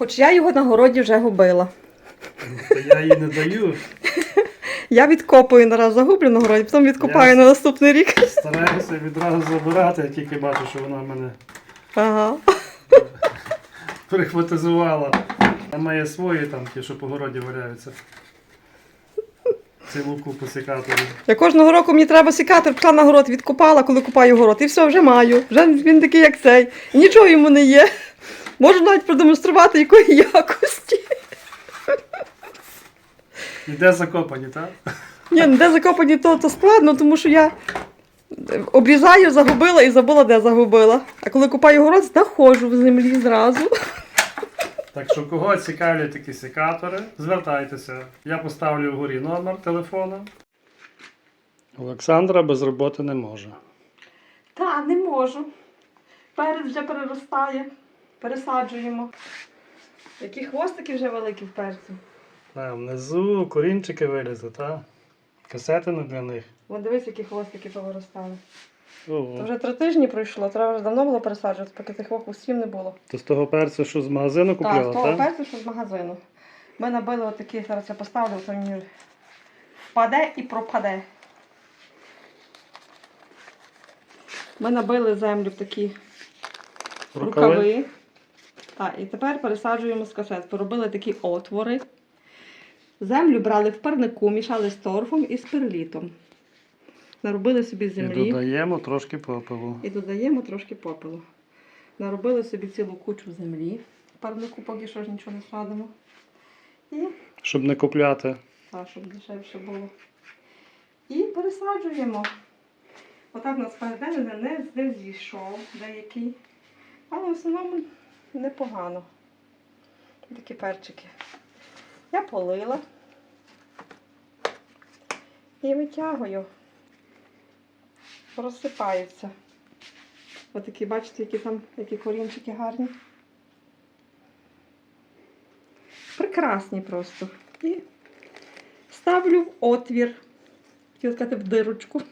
Хоч я його на городі вже губила. То я їй не даю. Я відкопую нараз загублю на городі, потім відкопаю Я- на наступний рік. Стараюся відразу забирати, як тільки бачу, що вона мене Ага. прихватизувала. Вона має свої там, ті, що по городі валяються. Цілу купу секаторів. Я кожного року мені треба сікатор, пішла на город, відкопала, коли купаю город. І все, вже маю. Вже він такий, як цей. І нічого йому не є. Можу навіть продемонструвати, якої якості. І де закопані, так? Ні, ну де закопані, то, то складно, тому що я обрізаю, загубила і забула, де загубила. А коли купаю город, знаходжу в землі зразу. Так що кого цікавлять такі секатори, звертайтеся. Я поставлю вгорі номер телефону. Олександра без роботи не може. Та, не можу. Перець вже переростає. Пересаджуємо. Які хвостики вже великі в перцю. А, внизу корінчики вилізли, так? Касетини для них. Вон дивись, які хвостики повиростали. То вже три тижні пройшло, треба вже давно було пересаджувати, поки тих хвостів не було. То з того перцю, що з магазину Так, з того так? перцю, що з магазину. Ми набили отакі, зараз я поставлю, то мені впаде і пропаде. Ми набили землю в такі рукави. Так, і тепер пересаджуємо з касет. Поробили такі отвори. Землю брали в парнику, мішали з торфом і з перлітом. Наробили собі І додаємо трошки попелу. І додаємо трошки попелу. Наробили собі цілу кучу землі. В парнику поки що ж нічого не садимо. І Щоб не купляти. так, щоб дешевше було. І пересаджуємо. Отак у нас передень не зійшов деякий. Але в основному непогано. Такі перчики. Я полила. І витягую. Розсипаються. Отакі, бачите, які там які корінчики гарні. Прекрасні просто. І ставлю в отвір. Хотіла сказати в дирочку.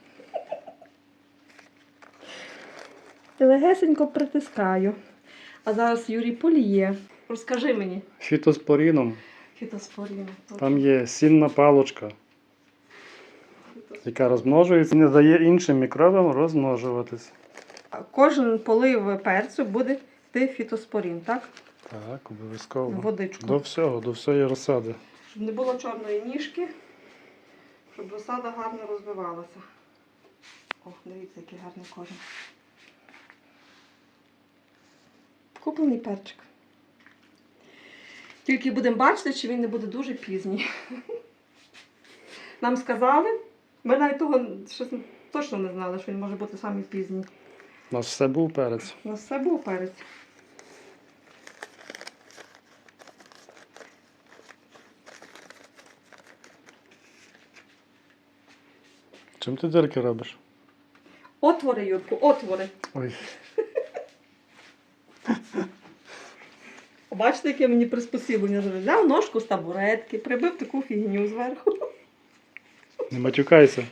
І легесенько притискаю. А зараз Юрій поліє. Розкажи мені. Фітоспоріном. Фітоспоріну. Там є сінна палочка, яка розмножується, не дає іншим мікробам розмножуватись. Кожен полив перцю буде йти фітоспорін, так? Так, обов'язково. Водичку. До всього, до всієї розсади. Щоб не було чорної ніжки, щоб розсада гарно розвивалася. О, дивіться, який гарний кожен. Куплений перчик. Тільки будемо бачити, чи він не буде дуже пізній. Нам сказали, ми навіть того щось точно не знали, що він може бути самий пізній. У нас все був перець. У нас все був перець. Чим ти дирки робиш? Отвори, Юрку, отвори. Ой, Бачите, яке мені приспосіблення зробив? Взяв ножку з табуретки, прибив таку фігню зверху, не матюкайся.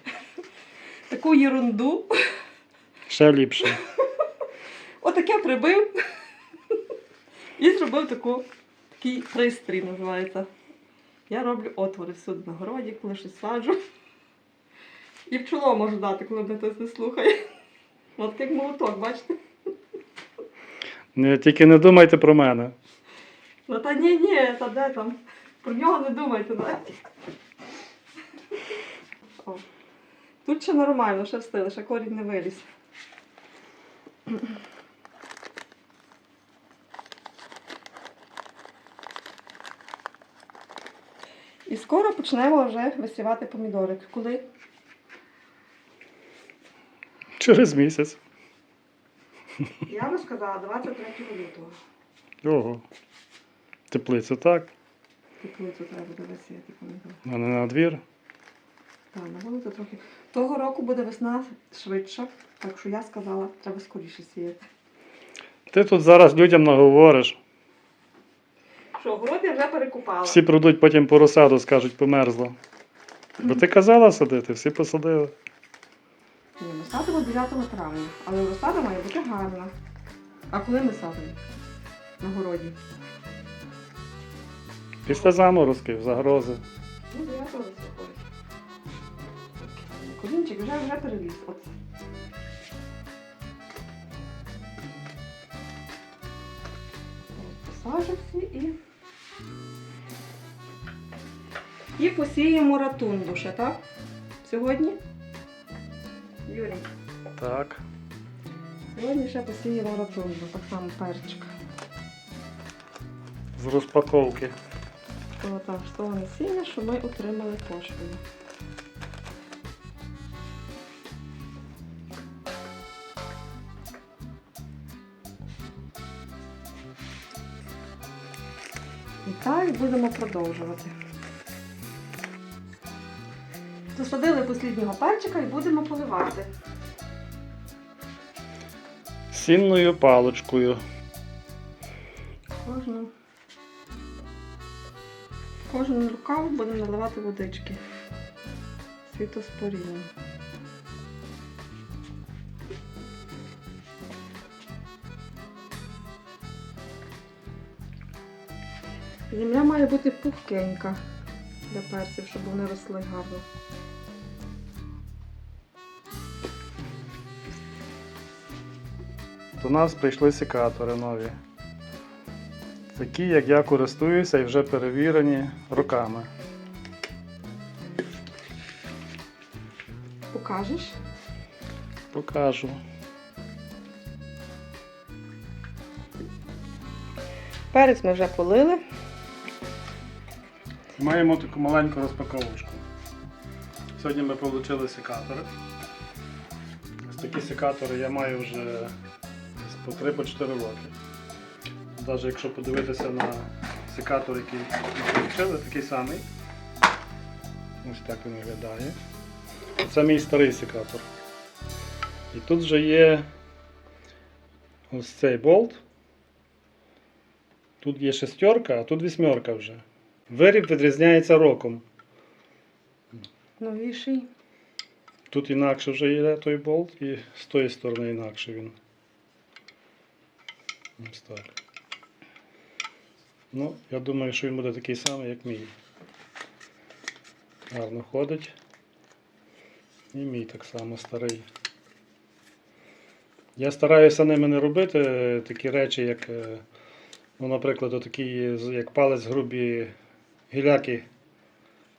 таку ерунду. Ще ліпше. Отаке прибив і зробив таку, такий пристрій називається. Я роблю отвори всюди на городі, коли щось саджу. І в чоло можу дати, коли мене хтось не слухає. От як молоток, бачите? Не, тільки не думайте про мене. Ну та ні, ні, та де там? Про нього не думайте, знаєте. О. Тут ще нормально, ще встигли, ще корінь не виліз. І скоро почнемо вже висівати помідори. Коли? Через місяць. Я би сказала 23 лютого. Ого. Теплицю так, Теплицю треба буде висіяти а не на двір. Так, на вулицю трохи. Того року буде весна швидша, так що я сказала, треба скоріше сіяти. Ти тут зараз людям наговориш. Що, город я вже перекупала. Всі прийдуть потім по розсаду, скажуть, померзло. Бо ти казала садити, всі посадили. Ні, ми садимо 9 травня, але розсада має бути гарна. А коли ми садимо? На городі. Після заморозків, загрози. Ну, я теж сьогодні. Колінчик вже вже переліз. От. Посажу всі і. І посіємо ратунду ще, так? Сьогодні? Юрій. Так. Сьогодні ще посіємо ратунду, так само перчик. З розпаковки. То так, з насіння, що ми отримали поштою. І так будемо продовжувати. Засадили посліднього перчика і будемо поливати. Сінною паличкою. Кожну. Кожен рукав будемо наливати водички. Світоспоріння. Земля має бути пухкенька для перців, щоб вони росли гарно. До нас прийшли секатори нові. Такі, як я користуюся і вже перевірені роками. Покажеш? Покажу. Перець ми вже полили. Маємо таку маленьку розпаковочку. Сьогодні ми отримали секатори. Ось такі секатори я маю вже по 3-4 роки. Навіть якщо подивитися на секатор, який ми отримали, такий самий. Ось так він виглядає. Це мій старий секатор. І тут вже є ось цей болт. Тут є шестерка, а тут вісьмерка вже. Виріб відрізняється роком. Новіший. Тут інакше вже йде той болт, і з тої сторони інакше він. Ось так. Ну, я думаю, що він буде такий самий, як мій. Гарно ходить. І мій так само старий. Я стараюся ними не робити такі речі, як, е, ну, наприклад, отакі, як палець грубі гіляки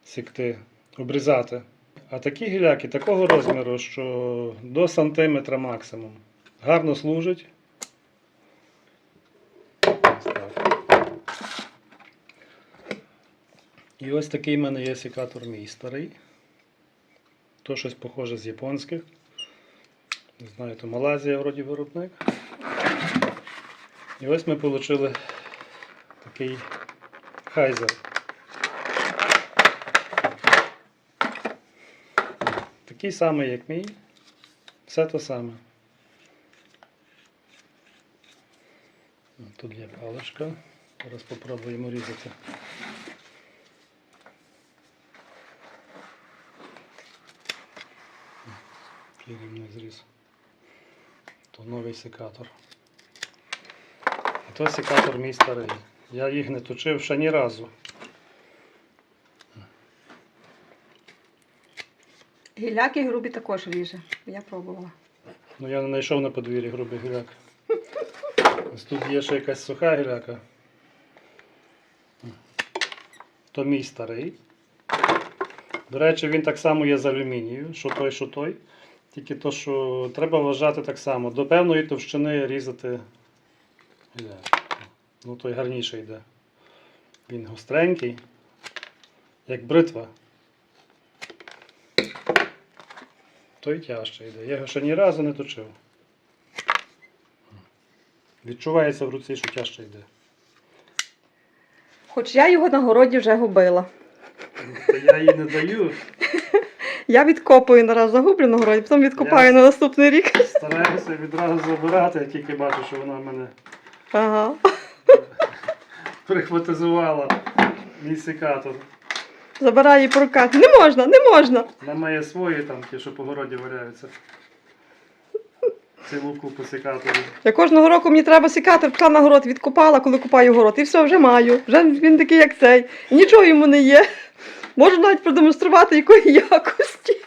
сікти, обрізати. А такі гіляки такого розміру, що до сантиметра максимум. Гарно служить. Ось так. І ось такий в мене є секатор мій старий. То щось похоже з японських. Не знаю, то Малазія вроді виробник. І ось ми отримали такий хайзер. Такий самий, як мій. Все те саме. Тут є паличка. Зараз спробуємо різати. Рівний зріз. То новий секатор. А то секатор мій старий. Я їх не точив ще ні разу. Гіляки грубі також ріже. Я пробувала. Ну я не знайшов на подвір'ї грубий гіляк. Ось тут є ще якась суха гіляка. То мій старий. До речі, він так само є з алюмінію, що той, що той. Тільки то, що треба вважати так само. До певної товщини різати. Ну той гарніше йде. Він гостренький, як бритва. Той тяжче йде. Я його ще ні разу не точив. Відчувається в руці, що тяжче йде. Хоч я його на городі вже губила. Та я її не даю. Я відкопую нараз загублю на городі, потім відкопаю Я- на наступний рік. Стараюся відразу забирати, як тільки бачу, що вона мене Ага. прихватизувала мій секатор. Забираю її по руках. Не можна, не можна. Вона має свої там, ті, що по городі валяються. цілу купу секаторів. Я кожного року мені треба секатор, пішла на город, відкопала, коли купаю город. І все, вже маю. Вже він такий, як цей. І нічого йому не є. Можу навіть продемонструвати, якої якості.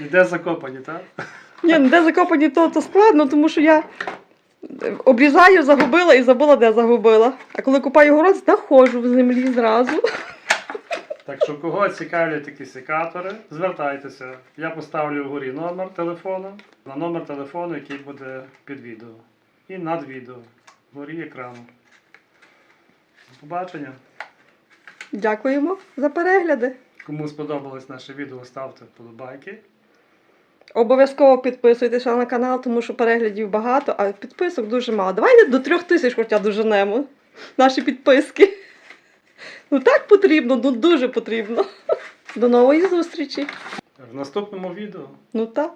Іде закопані, так? Ні, ну де закопані, то, то складно, тому що я обрізаю, загубила і забула, де загубила. А коли купаю город, знаходжу в землі зразу. Так що кого цікавлять такі секатори, звертайтеся. Я поставлю вгорі номер телефону на номер телефону, який буде під відео. І над відео. Вгорі екрану. До побачення. Дякуємо за перегляди. Кому сподобалось наше відео, ставте вподобайки. Обов'язково підписуйтеся на канал, тому що переглядів багато, а підписок дуже мало. Давайте до трьох тисяч хоча доженемо наші підписки. Ну так потрібно, ну дуже потрібно. До нової зустрічі. В наступному відео Ну так.